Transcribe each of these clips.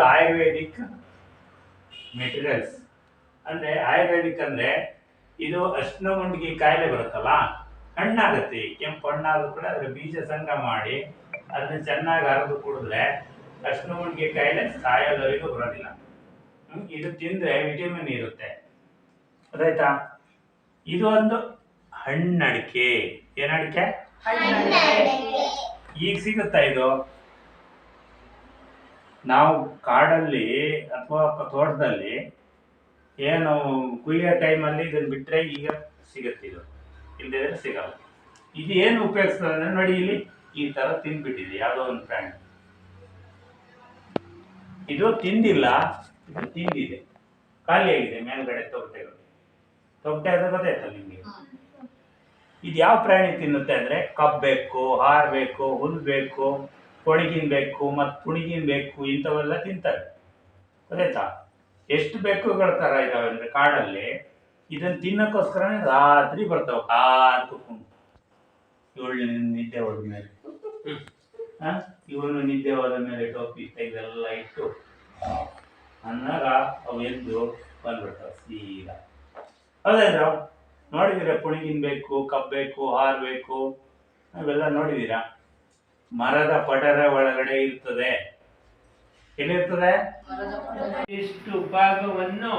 Ayurvedic materials ಅಂದ್ರೆ ಆಯುರ್ವೇದಿಕ್ ಅಂದ್ರೆ ಇದು ಅಶ್ನಮುಂಡಿಗೆ ಕಾಯಿಲೆ ಬರುತ್ತಲ್ಲ ಹಣ್ಣಾಗುತ್ತೆ. ಕೆಂಪು ಹಣ್ಣಾದರೂ ಕೂಡ ಅದರ ಬೀಜ ಸಂಗ್ರಹ ಮಾಡಿ ಅದನ್ನ ಚೆನ್ನಾಗಿ ಅರೆದು ಕುಡಿದ್ರೆ ಅಶ್ನಮುಂಡಿಗೆ ಕಾಯಿಲೆ ಸಾಯೋದವರಿಗೂ ಬರೋದಿಲ್ಲ? ಇದು ತಿಂದರೆ ವಿಟಮಿನ್ ಇರುತ್ತೆ. ಅದಾಯ್ತಾ? ಇದು ಒಂದು ಹಣ್ಣಡಿಕೆ. ಏನಡಿಕೆ? ಈಗ ಸಿಗುತ್ತಾ ಇದು? ನಾವು ಕಾಡಲ್ಲಿ ಅಥವಾ ತೋಟದಲ್ಲಿ ಏನು ಕುಯ್ಯೋ ಟೈಮಲ್ಲಿ ಇದನ್ನ ಬಿಟ್ಟರೆ ಈಗ ಸಿಗುತ್ತೆ ಇದು. ಇಲ್ಲದಿದ್ರೆ ಸಿಗಲ್ಲ. ಇದು ಏನು ಉಪಯೋಗಿಸ್ತದೆ ಅಂದ್ರೆ ನೋಡಿ ಇಲ್ಲಿ ಈ ತರ ತಿಂದ್ಬಿಟ್ಟಿದೆ ಯಾವುದೋ ಒಂದು ಪ್ರಾಣಿ. ಇದು ತಿಂದಿಲ್ಲ ಇದು ತಿಂದಿದೆ. ಖಾಲಿಯಾಗಿದೆ ಮೇಲ್ಗಡೆ ತೊಗಟೆಗಳು ತೊಗಟೆ ಅದು ಗೊತ್ತಾಯ್ತಲ್ಲ ನಿಮಗೆ? ಇದು ಯಾವ ಪ್ರಾಣಿ ತಿನ್ನುತ್ತೆ ಅಂದ್ರೆ ಕಬ್ಬು ಬೇಕು ಹಾರು ಬೇಕು ಹುಲ್ ಬೇಕು ಕೊಣಗಿನ್ ಬೇಕು ಮತ್ತು ಪುಣಿಗಿನ ಬೇಕು ಇಂಥವೆಲ್ಲ ತಿಂತಾರೆ. ಗೊತ್ತಾಯ್ತಾ? ಎಷ್ಟು ಬೆಕ್ಕುಗಳ ಥರ ಇದಾವೆ ಅಂದರೆ ಕಾಡಲ್ಲಿ ಇದನ್ನು ತಿನ್ನೋಕ್ಕೋಸ್ಕರನೇ ರಾತ್ರಿ ಬರ್ತಾವೆ ಕಾಲು ಕುತ್ಕೊಂಡು. ಇವಳು ನಿದ್ದೆ ಹೋದ ಮೇಲೆ. ಹಾಂ ಇವಳು ನಿದ್ದೆ ಹೋದ ಮೇಲೆ ಟೋಪಿ ಇದೆಲ್ಲ ಇಟ್ಟು ಅನ್ನಾಗ ಅವು ಎದ್ದು ಬಂದ್ಬಿಡ್ತಾವೆ ಸೀದಾ. ಹೌದೇನ್ರ? ನೋಡಿದ್ದೀರಾ ಪುಣಿಗಿನ್ ಬೇಕು ಕಬ್ಬು ಬೇಕು, ಹಾರ್ ಬೇಕು? ಅವೆಲ್ಲ ನೋಡಿದ್ದೀರಾ ಮರದ ಪಟರ ಒಳಗಡೆ ಇರ್ತದೆ. ಏನಿರ್ತದೆ ಇಷ್ಟು ಭಾಗವನ್ನು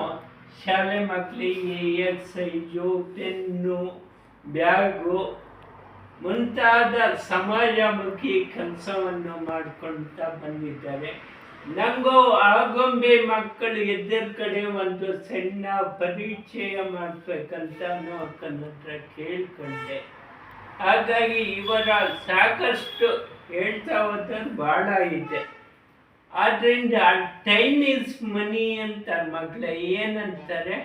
ಶಾಲೆ ಮಕ್ಕಳಿಗೆ ಎಕ್ಸೈಜು ಪೆನ್ನು, ಬ್ಯಾಗು ಮುಂತಾದ ಸಮಾಜಮುಖಿ ಕೆಲಸವನ್ನು ಮಾಡ್ಕೊಳ್ತ ಬಂದಿದ್ದಾರೆ. ನಂಗೂ ಆಗೊಂಬೆ ಮಕ್ಕಳು ಎದ್ದರ ಕಡೆ ಒಂದು ಸಣ್ಣ ಪರಿಚಯ ಮಾಡಬೇಕಂತ ಅಕ್ಕನ ಹತ್ರ ಕೇಳ್ಕೊಂಡೆ. ಹಾಗಾಗಿ ಇವರ ಸಾಕಷ್ಟು ಹೇಳ್ತಾ ಹೋದ್ರೆ ಭಾಳ ಇದೆ. ಆದ್ದರಿಂದ ಟೈಮ್ ಇಸ್ ಮನಿ ಅಂತ ಮಗಳ ಏನಂತಾರೆ?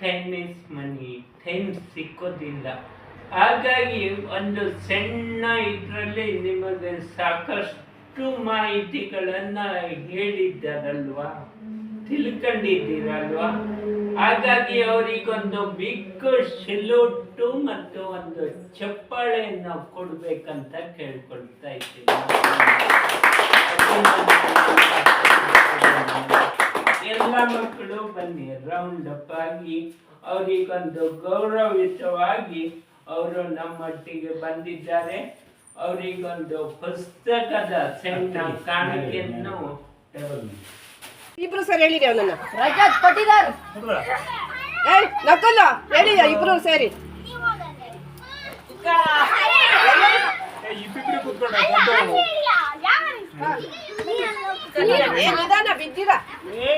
Time is money. ಟೈಮ್ ಸಿಕ್ಕೋದಿಲ್ಲ. ಹಾಗಾಗಿ ಒಂದು ಸಣ್ಣ ಇದರಲ್ಲಿ ನಿಮಗೆ ಸಾಕಷ್ಟು ಮಾಹಿತಿಗಳನ್ನು ಹೇಳಿದ್ದಾರಲ್ವಾ? ತಿಳ್ಕೊಂಡಿದ್ದೀರಲ್ವಾ ಹಾಗಾಗಿ ಅವರಿಗೊಂದು ಬಿಗ್ ಶಿಲೋಟು ಮತ್ತು ಒಂದು ಚಪ್ಪಾಳೆಯನ್ನು ಕೊಡ್ಬೇಕಂತ ಕೇಳ್ಕೊಳ್ತಾ ಇದ್ದೀನಿ. ಎಲ್ಲ ಮಕ್ಕಳು ಬನ್ನಿ ರೌಂಡ್ ಅಪ್ ಆಗಿ ಅವರಿಗೊಂದು ಗೌರವಯುತವಾಗಿ ಅವರು ನಮ್ಮೊಟ್ಟಿಗೆ ಬಂದಿದ್ದಾರೆ. ಅವರಿಗೊಂದು ಪುಸ್ತಕದ ಸಣ್ಣ ಕಾಣಿಕೆಯನ್ನು ಇಬ್ರು ಸರ್ ಹೇಳಿರಿ ಅವನನ್ನ. ರಜತ್ ಪಟ್ಟಿದಾರ್ ಏಯ್ ನಕಲ್ಲ ಹೇಳಿ ಇಬ್ರು ಸೇರಿ. ಏ ನಿಧಾನ ಬಿದ್ದೀರಾ ಏ